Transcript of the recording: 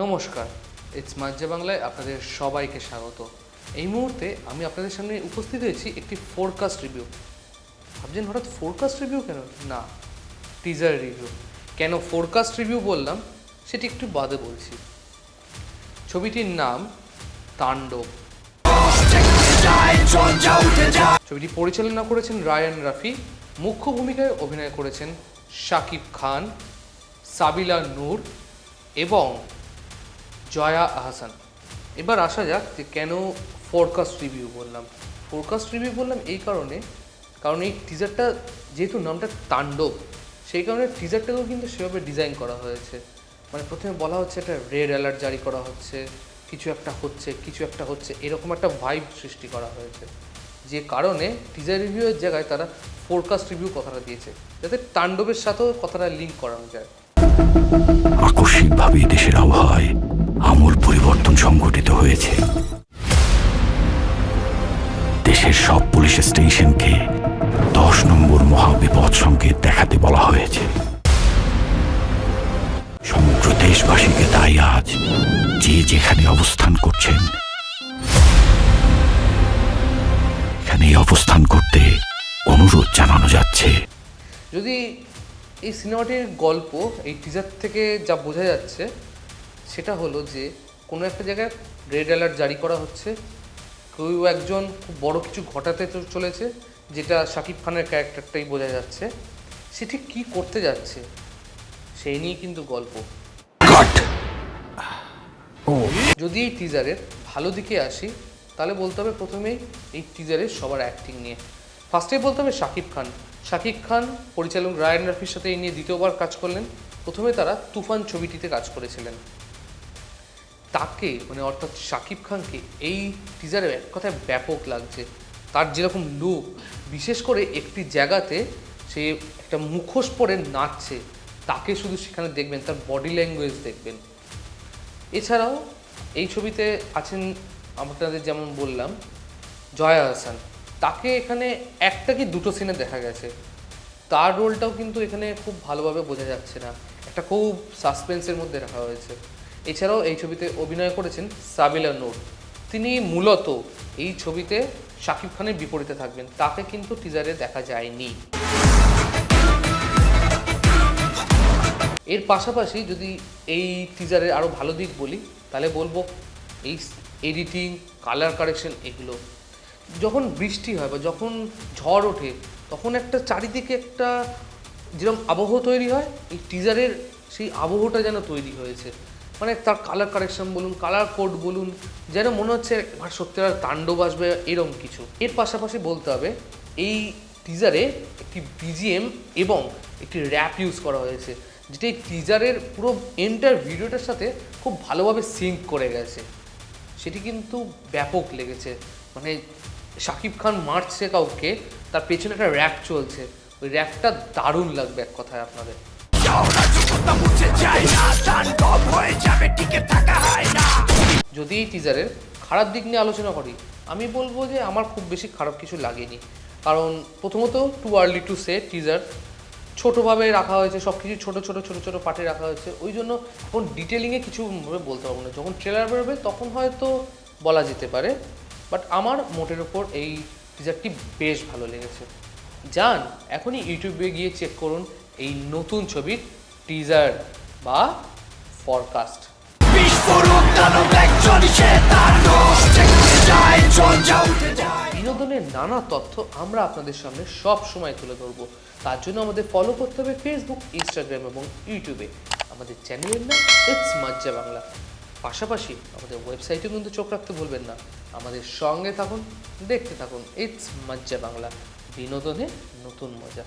নমস্কার ইটস মাজ্জা বাংলায় আপনাদের সবাইকে স্বাগত। এই মুহূর্তে আমি আপনাদের সামনে উপস্থিত হয়েছি একটি ফোরকাস্ট রিভিউ ভাবছেন হঠাৎ ফোরকাস্ট রিভিউ কেন? না টিজার রিভিউ কেন ফোরকাস্ট রিভিউ বললাম, সেটি একটু বাদে বলছি। ছবিটির নাম তাণ্ডব। ছবিটি পরিচালনা করেছেন রায়ান রাফি। মুখ্য ভূমিকায় অভিনয় করেছেন শাকিব খান, সাবিলা নূর এবং জয়া আহসান এবার আসা যাক যে কেন ফোরকাস্ট রিভিউ বললাম। ফোরকাস্ট রিভিউ বললাম এই কারণে, কারণ এই টিজারটা যেহেতু নামটা তাণ্ডব, সেই কারণে টিজারটাকেও কিন্তু সেভাবে ডিজাইন করা হয়েছে। মানে প্রথমে বলা হচ্ছে একটা রেড অ্যালার্ট জারি করা হচ্ছে, কিছু একটা হচ্ছে, কিছু একটা হচ্ছে, এরকম একটা ভাইব সৃষ্টি করা হয়েছে। যে কারণে টিজার রিভিউয়ের জায়গায় তারা ফোরকাস্ট রিভিউ কথাটা দিয়েছে, যাতে তাণ্ডবের সাথেও কথাটা লিঙ্ক করানো যায়। আকস্মিকভাবে দেশের আবহাওয়ায় দেশের সব পুলিশ স্টেশনকে দশ নম্বর মহাবিপদ সংকেত দেখাতে বলা হয়েছে। সমগ্র দেশবাসীকে তাই আজ যে যেখানে অবস্থান করছেন এখানে অবস্থান করতে অনুরোধ জানানো যাচ্ছে। যদি এই সিনেমাটির গল্প, এই টিজার থেকে যা বোঝা যাচ্ছে, সেটা হলো যে কোনো একটা জায়গায় রেড অ্যালার্ট জারি করা হচ্ছে। কেউ একজন খুব বড় কিছু ঘটাতে চলেছে যেটা শাকিব খানের ক্যারেক্টারটাই বোঝা যাচ্ছে। সে ঠিক কী করতে যাচ্ছে সেই নিয়েই কিন্তু গল্প। যদি এই টিজারের ভালো দিকে আসি তাহলে বলতে হবে প্রথমেই এই টিজারের সবার অ্যাক্টিং নিয়ে। ফার্স্টেই বলতে হবে শাকিব খান। শাকিব খান পরিচালক রায়ান রাফির সাথে এই নিয়ে দ্বিতীয়বার কাজ করলেন। প্রথমে তারা তুফান ছবিটিতে কাজ করেছিলেন। তাকে মানে অর্থাৎ শাকিব খানকে এই টিজারে এক কথায় ব্যাপক লাগছে। তার যেরকম লুক বিশেষ করে একটি জায়গাতে সে একটা মুখোশ পরে নাচছে। তাকে শুধু সেখানে দেখবেন, তার বডি ল্যাঙ্গুয়েজ দেখবেন। এছাড়াও এই ছবিতে আছেন আপনাদের যেমন বললাম, জয়া হাসান। তাকে এখানে একটা কি দুটো সিনে দেখা গেছে। তার রোলটাও কিন্তু এখানে খুব ভালোভাবে বোঝা যাচ্ছে না। একটা খুব সাসপেন্সের মধ্যে রাখা হয়েছে। এছাড়াও এই ছবিতে অভিনয় করেছেন সাবিলা নূর। তিনি মূলত এই ছবিতে শাকিব খানের বিপরীতে থাকবেন। তাকে কিন্তু টিজারে দেখা যায়নি। এর পাশাপাশি যদি এই টিজারের আরও ভালো দিক বলি, তাহলে বলব এই এডিটিং কালার কারেকশন এগুলো। যখন বৃষ্টি হয় বা যখন ঝড় ওঠে, তখন একটা চারিদিকে একটা যেরকম আবহ তৈরি হয়, এই টিজারের সেই আবহটা যেন তৈরি হয়েছে। মানে তার কালার কারেকশন বলুন কালার কোড বলুন, যেন মনে হচ্ছে আমার সত্যি আর তাণ্ডব আসবে এরকম কিছু। এর পাশাপাশি বলতে হবে, এই টিজারে একটি বিজিএম এবং একটি র্যাপ ইউজ করা হয়েছে, যেটা টিজারের পুরো এন্টার ভিডিওটার সাথে খুব ভালোভাবে সিঙ্ক করে গেছে। সেটি কিন্তু ব্যাপক লেগেছে। মানে শাকিব খান মারছে কাউকে, তার পেছনে একটা র্যাপ চলছে। ওই র্যাপটা দারুণ লাগবে এক কথায় আপনাদের। যদি এই টিজারের খারাপ দিক নিয়ে আলোচনা করি, আমি বলব যে আমার খুব বেশি খারাপ কিছু লাগেনি। কারণ প্রথমত too early to say teaser ছোটোভাবে রাখা হয়েছে সব কিছু ছোটো ছোটো ছোটো ছোটো পার্টে রাখা হয়েছে। ওই জন্য এখন ডিটেলিংয়ে কিছু বলতে পারব না। যখন ট্রেলার বেরোবে, তখন হয়তো বলা যেতে পারে। বাট আমার মোটের ওপর এই টিজারটি বেশ ভালো লেগেছে। যান, এখনই ইউটিউবে গিয়ে চেক করুন। এই নতুন ছবির টিজার বা ফরকাস্ট বিনোদনের নানা তথ্য আমরা আপনাদের সামনে সব সময় তুলে ধরবো। তার জন্য আমাদের ফলো করতে হবে ফেসবুক ইনস্টাগ্রাম এবং ইউটিউবে আমাদের চ্যানেলের নাম ইটস মাজ্জা বাংলা পাশাপাশি আমাদের ওয়েবসাইটেও কিন্তু চোখ রাখতে ভুলবেন না। আমাদের সঙ্গে থাকুন দেখতে থাকুন ইটস মাজ্জা বাংলা বিনোদনের নতুন মজা।